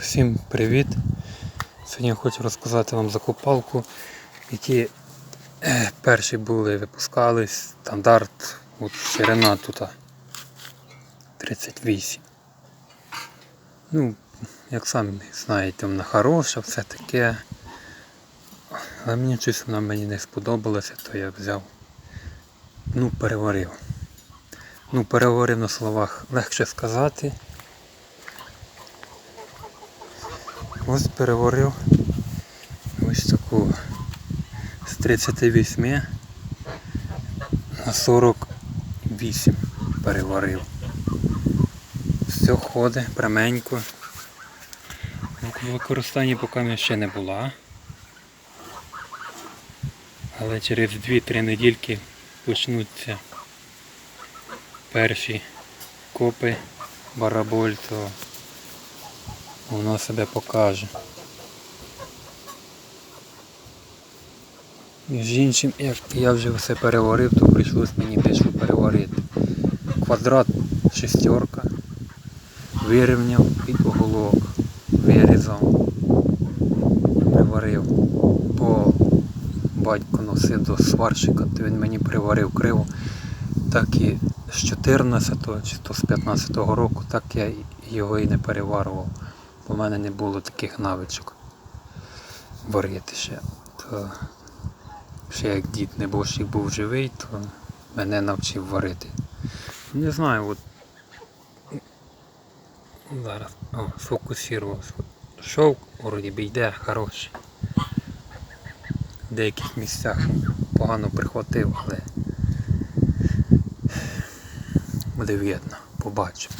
Всім привіт! Сьогодні я хочу розказати вам за копалку, які е, перші були, випускались, стандарт, от ширина тут 38. Ну, як самі знаєте, вона хороша, все таке. Але мені щось вона мені не сподобалося, то я взяв, ну, переварив. Ну, переварив на словах легше сказати. Ось переварив ось таку з 38 на 48 переварив. Все ходить пряменько. В використанні поки ще не була. Але через 2-3 недільки почнуться перші копи бараболь, то воно себе покаже. Між іншим, як я вже все переварив, то прийшлось мені дещо переварити. Квадрат шестерка, вирівняв під уголок, вирізав, приварив, бо батько носив до сварщика, то він мені приварив криво, так і з 14 чи то з 15 року, так я його і не переварував бо в мене не було таких навичок варити ще. То ще як дід небожчик був живий, то мене навчив варити. Не знаю, от зараз о, сфокусувався. Шовк вроді би йде хороший. В деяких місцях погано прихватив, але буде видно, побачимо.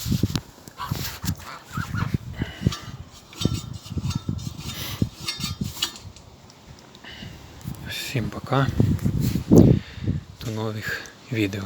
Всім пока. До нових відео.